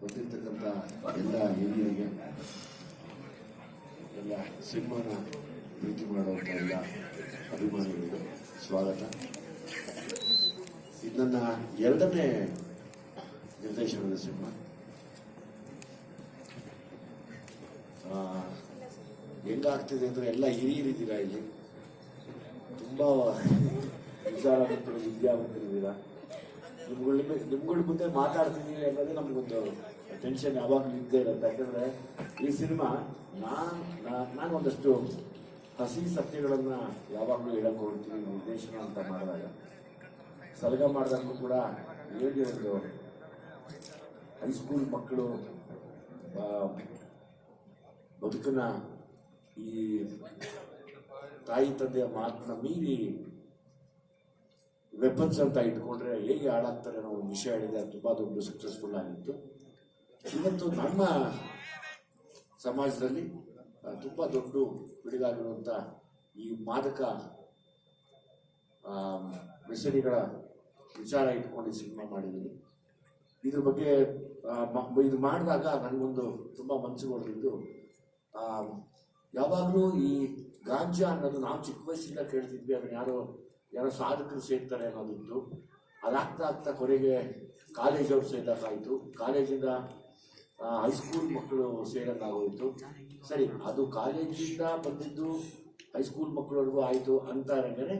ಬಂದಿರ್ತಕ್ಕಂಥ ಎಲ್ಲ ಹಿರಿಯರಿಗೆ ಎಲ್ಲ ಸಿನಿಮಾನ ಪ್ರೀತಿ ಮಾಡುವಂಥ ಎಲ್ಲ ಅಭಿಮಾನಿಗಳಿಗೆ ಸ್ವಾಗತ. ಇದು ನನ್ನ ಎರಡನೇ ನಿರ್ದೇಶನದ ಸಿನಿಮಾ. ಹೆಂಗಾಗ್ತಿದೆ ಅಂದರೆ ಎಲ್ಲ ಹಿರಿಯರಿದ್ದೀರಾ ಇಲ್ಲಿ? ತುಂಬಾ ವಿಚಾರವಂತರು ವಿದ್ಯಾವಂತರಿದ್ದೀರಾ ನಿಮ್ಗಳ ನಿಮ್ಗಳ ಮುಂದೆ ಮಾತಾಡ್ತಿದ್ದೀವಿ ಅನ್ನೋದೇ ನಮಗೊಂದು ಟೆನ್ಷನ್ ಯಾವಾಗಲೂ ಇದ್ದೇ ಇರುತ್ತೆ. ಯಾಕಂದ್ರೆ ಈ ಸಿನಿಮಾ ನಾನ್, ನಾನು ಒಂದಷ್ಟು ಹಸಿ ಸತ್ಯಗಳನ್ನ ಯಾವಾಗಲೂ ಹೇಳಕ್ ಹೋಗ್ತೀನಿ, ನಿರ್ದೇಶನ ಅಂತ ಮಾಡಿದಾಗ. ಸಲಗ ಮಾಡಿದಾಗೂ ಕೂಡ ಹೇಗೆ ಒಂದು ಹೈಸ್ಕೂಲ್ ಮಕ್ಕಳು ಬದುಕನ್ನ ಈ ತಾಯಿ, ತಂದೆಯ ಮಾತನ್ನ ಮೀರಿ ವೆಪನ್ಸ್ ಅಂತ ಇಟ್ಕೊಂಡ್ರೆ ಹೇಗೆ ಹಾಳಾಗ್ತಾರೆ ಅನ್ನೋ ಒಂದು ವಿಷಯ ಹೇಳಿದೆ. ಅದು ತುಂಬಾ ದೊಡ್ಡ ಸಕ್ಸಸ್ಫುಲ್ ಆಗಿತ್ತು. ಇವತ್ತು ನಮ್ಮ ಸಮಾಜದಲ್ಲಿ ತುಂಬ ದೊಡ್ಡ ಪಿಡುಗಾಗಿರುವಂತ ಈ ಮಾದಕ ವ್ಯಸನಿಗಳ ವಿಚಾರ ಇಟ್ಕೊಂಡು ಸಿನಿಮಾ ಮಾಡಿದ್ದೀನಿ. ಇದ್ರ ಬಗ್ಗೆ ಇದು ಮಾಡಿದಾಗ ನನಗೊಂದು ತುಂಬ ಮನಸ್ಸು ಹೊಡೆದಿದ್ದು ಯಾವಾಗಲೂ ಈ ಗಾಂಜಾ ಅನ್ನೋದು ನಾವು ಚಿಕ್ಕ ವಯಸ್ಸಿಂದ ಕೇಳ್ತಿದ್ವಿ. ಅದನ್ನ ಯಾರೋ ಯಾರೋ ಸಾಧಕರು ಸೇರ್ತಾರೆ ಅನ್ನೋದಿತ್ತು. ಅದಾಗ್ತಾ ಆಗ್ತಾ ಕೊನೆಗೆ ಕಾಲೇಜ್ ಅವ್ರು ಸೇರಿದಾಗಾಯಿತು ಕಾಲೇಜಿಂದ ಹೈಸ್ಕೂಲ್ ಮಕ್ಕಳು ಸೇರೋಕ್ಕಾಗೋಯಿತು ಸರಿ, ಅದು ಕಾಲೇಜಿಂದ ಬಂದಿದ್ದು ಹೈಸ್ಕೂಲ್ ಮಕ್ಕಳವರೆಗೂ ಆಯಿತು ಅಂತ ಇರಂಗನೆ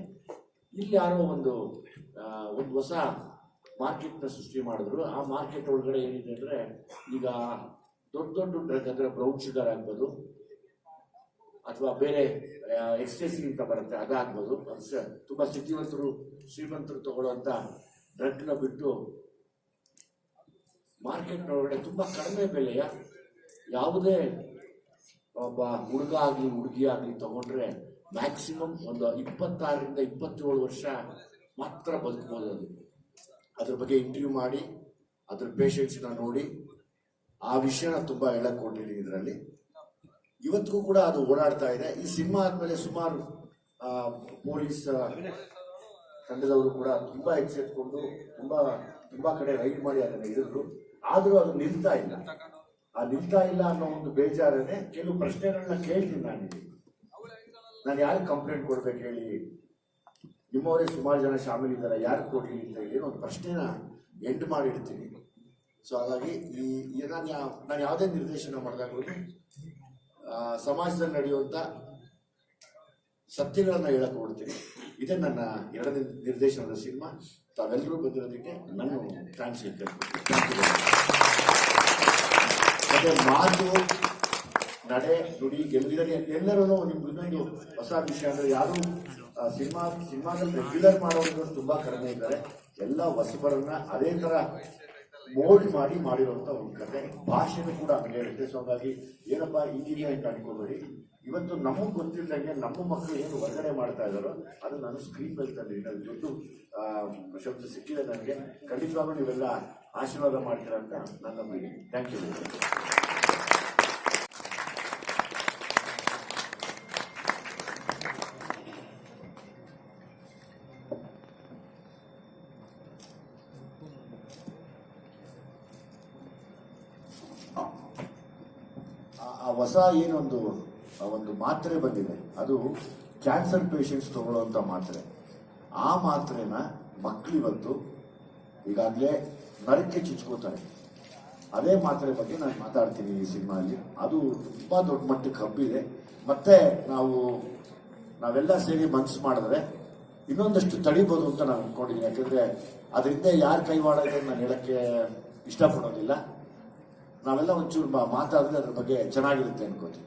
ಇಲ್ಲಿ ಯಾರೋ ಒಂದು ಒಂದು ಹೊಸ ಮಾರ್ಕೆಟ್ನ ಸೃಷ್ಟಿ ಮಾಡಿದ್ರು. ಆ ಮಾರ್ಕೆಟ್ ಒಳಗಡೆ ಏನಿದೆ ಅಂದರೆ ಈಗ ದೊಡ್ಡ ದೊಡ್ಡ ಡ್ರಗ್ ಅಂದರೆ ಬ್ರೌನ್ ಶುಗರ್ ಆಗ್ಬೋದು. ಅಥವಾ ಬೇರೆ ಎಕ್ಸ್ಟೇಸಿ ಅಂತ ಬರುತ್ತೆ. ಅದಾಗ್ಬೋದು. ತುಂಬಾ ಸ್ಥಿತಿವಂತರು ಶ್ರೀಮಂತರು ತಗೊಳ್ಳುವಂತ ಡ್ರಗ್ನ ಬಿಟ್ಟು ಮಾರ್ಕೆಟ್ ಒಳಗಡೆ ತುಂಬಾ ಕಡಿಮೆ ಬೆಲೆಯ ಯಾವುದೇ ಒಬ್ಬ ಹುಡುಗ ಆಗಲಿ, ಹುಡುಗಿ ಆಗಲಿ ತಗೊಂಡ್ರೆ ಮ್ಯಾಕ್ಸಿಮಮ್ ಒಂದು ಇಪ್ಪತ್ತಾರರಿಂದ ಇಪ್ಪತ್ತೇಳು ವರ್ಷ ಮಾತ್ರ ಬದುಕಬಹುದು ಅದು. ಅದ್ರ ಬಗ್ಗೆ ಇಂಟರ್ವ್ಯೂ ಮಾಡಿ, ಅದ್ರ ಪೇಷಂಟ್ಸ್ನ ನೋಡಿ, ಆ ವಿಷಯನ ತುಂಬಾ ಹೇಳಕ್ ಕೊಟ್ಟಿದ್ದೀನಿ ಇದರಲ್ಲಿ. ಇವತ್ತಿಗೂ ಕೂಡ ಅದು ಓಡಾಡ್ತಾ ಇದೆ. ಈ ಸಿನಿಮಾ ಆದ್ಮೇಲೆ ಸುಮಾರು ಪೊಲೀಸ್ ತಂಡದವರು ಕೂಡ ತುಂಬಾ ಎಚ್ಚೆತ್ಕೊಂಡು ತುಂಬಾ ತುಂಬಾ ಕಡೆ ರೈಡ್ ಮಾಡಿ ಅದನ್ನ ಹಿಡಿದ್ರು. ಆದ್ರೂ ಅದು ನಿಲ್ತಾ ಇಲ್ಲ. ಆ ನಿಲ್ತಾ ಇಲ್ಲ ಅನ್ನೋ ಒಂದು ಬೇಜಾರನೆ ಕೆಲವು ಪ್ರಶ್ನೆಗಳನ್ನ ಕೇಳ್ತೀನಿ ನಾನು ನಾನು ಯಾರು ಕಂಪ್ಲೇಂಟ್ ಕೊಡ್ಬೇಕು ಹೇಳಿ? ನಿಮ್ಮವರೇ ಸುಮಾರು ಜನ ಶಾಮೀಲಿದ್ದಾರೆ ಯಾರು ಕೊಡ್ಲಿ ಅಂತ ಹೇಳಿ ಒಂದು ಪ್ರಶ್ನೆನ ಎಂಡ್ ಮಾಡಿಡ್ತೀನಿ. ಸೊ ಹಾಗಾಗಿ ಈ ನಾನು ನಾನು ಯಾವುದೇ ನಿರ್ದೇಶನ ಮಾಡಿದಾಗಲೂ ಸಮಾಜದಲ್ಲಿ ನಡೆಯುವಂತ ಸತ್ಯಗಳನ್ನು ಹೇಳಕ್ ಹೊಡ್ತೀನಿ ಇದೇ ನನ್ನ ಎರಡನೇ ನಿರ್ದೇಶನದ ಸಿನಿಮಾ. ತಾವೆಲ್ಲರೂ ಬಂದಿರೋದಕ್ಕೆ ನಾನು ಥ್ಯಾಂಕ್ಸ್ ಹೇಳ್ತೇನೆ. ಮಾತು, ನಡೆ, ನುಡಿ ಗೆಲ್ಲಿದ್ದಾರೆ ಎಲ್ಲರೂ ನಿಮ್ಗೆ ಇನ್ನೊಂದು ಹೊಸ ವಿಷಯ ಅಂದರೆ ಯಾರು ಸಿನಿಮಾ, ಸಿನಿಮಾದಲ್ಲಿ ರೆಗ್ಯುಲರ್ ಮಾಡೋದು ತುಂಬಾ ಕಡಿಮೆ ಇದ್ದಾರೆ. ಎಲ್ಲ ಹೊಸಬರನ್ನ ಅದೇ ತರ ಮೋಲ್ಡ್ ಮಾಡಿ ಮಾಡಿರುವಂತ ಒಂದು ಕತೆ. ಭಾಷೆನೂ ಕೂಡ ಹಂಗೆ ಇರುತ್ತೆ. ಸೊ ಹಾಗಾಗಿ ಏನಪ್ಪ ಇಂಜಿನಿಯರ್ ಅಂತ ಇವತ್ತು ನಮಗ್ ಗೊತ್ತಿಲ್ಲದಂಗೆ ನಮ್ಮ ಮಕ್ಕಳು ಏನು ಹೊರಗಡೆ ಮಾಡ್ತಾ ಇದ್ದಾರೋ, ಅದು ನಾನು ಸ್ಕ್ರೀನ್ ಮೇಲೆ ತಂದಿದ್ದೀನಿ ಅದು ದೊಡ್ಡ ಪ್ರಶಂಸೆ ಸಿಕ್ಕಿದೆ ನನಗೆ. ಖಂಡಿತವಾಗ್ಲೂ ನೀವೆಲ್ಲ ಆಶೀರ್ವಾದ ಮಾಡ್ತೀರಾ ಅಂತ ನನ್ನ ನಂಬಿಕೆ. ಥ್ಯಾಂಕ್ ಯು ಆ- ಹೊಸ ಏನೊಂದು ಒಂದು ಮಾತ್ರೆ ಬಂದಿದೆ. ಅದು ಕ್ಯಾನ್ಸರ್ ಪೇಷಂಟ್ಸ್ ತಗೊಳ್ಳುವಂಥ ಮಾತ್ರೆ. ಆ ಮಾತ್ರೆನ ಮಕ್ಕಳಿವತ್ತು ಈಗಾಗಲೇ ನರಕ್ಕೆ ಚುಚ್ಕೋತಾರೆ. ಅದೇ ಮಾತ್ರೆ ಬಗ್ಗೆ ನಾನು ಮಾತಾಡ್ತೀನಿ ಈ ಸಿನಿಮಾಲಿ ಅದು ತುಂಬಾ ದೊಡ್ಡ ಮಟ್ಟಕ್ಕೆ ಹಬ್ಬಿದೆ. ಮತ್ತೆ ನಾವು, ನಾವೆಲ್ಲ ಸೇರಿ ಮನ್ಸ್ ಮಾಡಿದ್ರೆ ಇನ್ನೊಂದಷ್ಟು ತಡಿಬೋದು ಅಂತ ನಾನು ಅನ್ಕೊಂಡಿದ್ದೀನಿ. ಯಾಕಂದ್ರೆ ಅದರಿಂದ ಯಾರು ಕೈವಾಡ ನಾನು ಹೇಳಕ್ಕೆ ಇಷ್ಟಪಡೋದಿಲ್ಲ. ನಾವೆಲ್ಲ ಒಂಚೂರು ಮಾತಾಡಿದ್ರೆ ಅದ್ರ ಬಗ್ಗೆ ಚೆನ್ನಾಗಿರುತ್ತೆ ಅನ್ಕೋತೀನಿ.